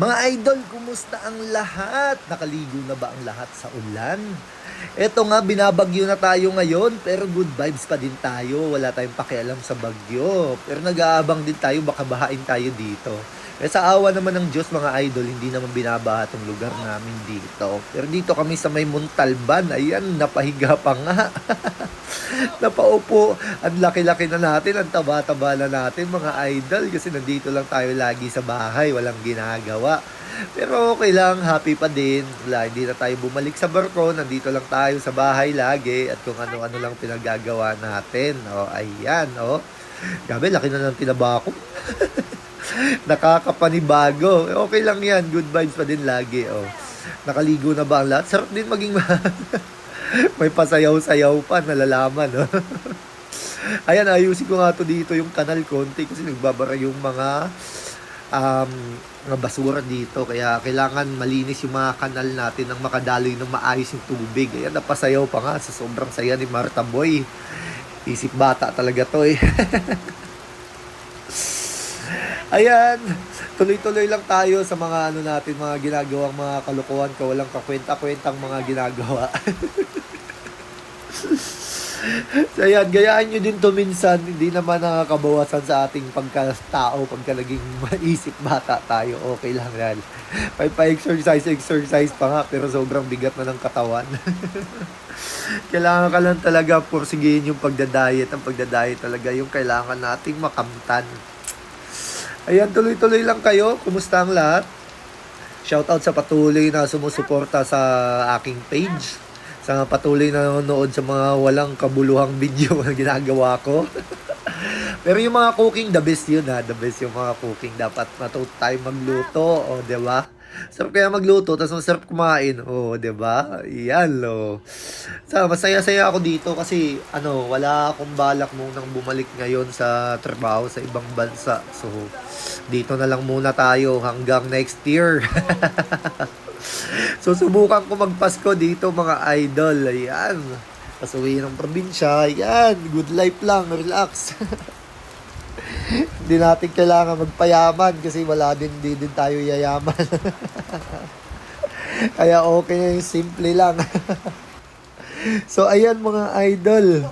Mga idol, kumusta ang lahat? Nakaligo na ba ang lahat sa ulan? Eto nga, binabagyo na tayo ngayon, pero good vibes pa din tayo. Wala tayong pakialam sa bagyo. Pero nag-aabang din tayo, baka bahain tayo dito. Eh sa awa naman ng Diyos mga idol, hindi naman binabaha itong lugar namin dito. Pero dito kami sa may Montalban, ayan, napahiga pa nga. Napaupo, ang laki-laki na natin, ang taba-taba na natin mga idol kasi nandito lang tayo lagi sa bahay, walang ginagawa. Pero okay lang, happy pa din. Wala, hindi na tayo bumalik sa barko, nandito lang tayo sa bahay lagi at kung ano-ano lang pinagagawa natin. O, ayan, o. Gabi, laki na ng tinaba ko. Nakakapanibago. Okay lang yan, good vibes pa din lagi, o. Nakaligo na ba ang lahat? Sarap din maging may pasayaw-sayaw pa, nalalaman, no? Ayan, ayusin ko nga to dito yung kanal konti kasi nagbabara yung mga um, mga basura dito. Kaya kailangan malinis yung mga kanal natin nang makadaloy ng maayos yung tubig. Ayan, napasayaw pa nga sa sobrang saya ni Marta Boy. Isip bata talaga to eh. Ayan, tuloy-tuloy lang tayo sa mga ano natin, mga ginagawang mga kalokohan ka, walang kakwenta-kwentang mga ginagawa. so ayan, gayaan nyo din to minsan, hindi naman nakakabawasan sa ating pagkatao, pagka naging maisip bata tayo, okay lang yan. May pa-exercise, exercise pa nga, pero sobrang bigat na ng katawan. kailangan ka lang talaga pursigihin yung pagdadayet. Ang pagdadayet talaga yung kailangan nating makamtan. Ayan, tuloy-tuloy lang kayo. Kumusta ang lahat? Shoutout sa patuloy na sumusuporta sa aking page. Sa patuloy na nanonood sa mga walang kabuluhang video na ginagawa ko. Pero yung mga cooking, the best yun ha. The best yung mga cooking. Dapat matuto tayo magluto. O, di ba? Sarap kaya magluto, tapos masarap kumain. O, di ba? Yan, lo. So, masaya-saya ako dito kasi, ano, wala akong balak munang bumalik ngayon sa trabaho sa ibang bansa. So, dito na lang muna tayo hanggang next year. so, subukan ko magpasko dito, mga idol. Ayan. Pasuwi ng probinsya. Ayan. Good life lang. Relax. Hindi natin kailangan magpayaman kasi wala din, di din tayo yayaman. Kaya okay na yung simple lang. so, ayan mga idol.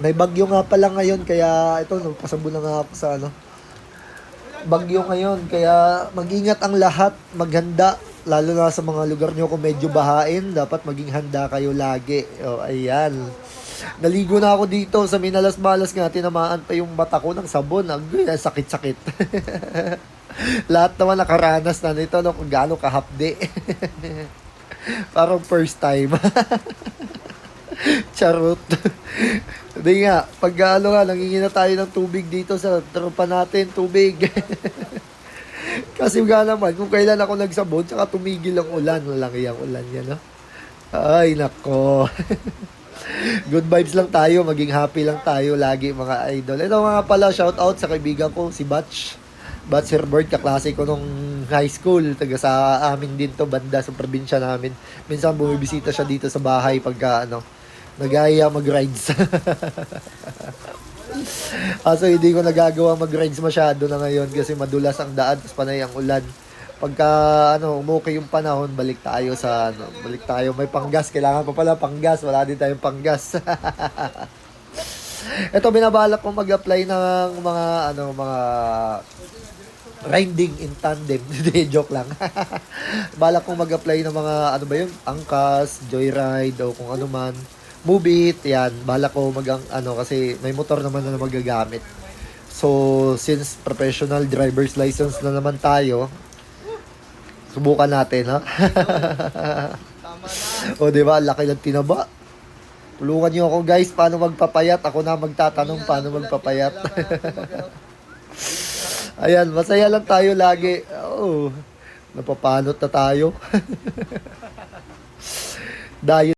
May bagyo nga pala ngayon kaya ito, pasabo na nga ako sa ano. Bagyo ngayon kaya mag-ingat ang lahat, maghanda. Lalo na sa mga lugar nyo kung medyo bahain, dapat maging handa kayo lagi. O, ayan. Naligo na ako dito sa minalas-malas nga, tinamaan pa yung mata ko ng sabon. Ang sakit-sakit. Lahat naman nakaranas na nito no, kung gaano kahapde. Parang first time. Charot. Hindi nga, pag ano nga, nangingi na tayo ng tubig dito sa tropa natin, tubig. Kasi nga naman, kung kailan ako nagsabon, tsaka tumigil ang ulan. Walang iyang ulan yan, no? Ay, nako. Good vibes lang tayo, maging happy lang tayo lagi mga idol. Ito mga pala, shout out sa kaibigan ko, si Batch. Batch Herbert, kaklase ko nung high school. Taga sa amin din to, banda sa probinsya namin. Minsan bumibisita siya dito sa bahay pagka ano, nagaya mag-rides. Kaso hindi ko nagagawa mag-rides masyado na ngayon kasi madulas ang daan tapos panay ang ulan. Pagka ano, umukay yung panahon, balik tayo sa ano, balik tayo may panggas. Kailangan pa pala panggas, wala din tayong panggas. Ito binabalak ko mag-apply ng mga ano, mga riding in tandem. Hindi, joke lang. Balak kong mag-apply ng mga, ano ba yun, angkas, joyride, o kung ano man. Move it, yan. Balak ko mag, ano, kasi may motor naman na magagamit. So, since professional driver's license na naman tayo, subukan natin, ha? o, di ba? Laki ng tinaba. Tulungan niyo ako, guys, paano magpapayat. Ako na magtatanong paano magpapayat. Ayan, masaya lang tayo lagi. Oh, napapanot na tayo. Diet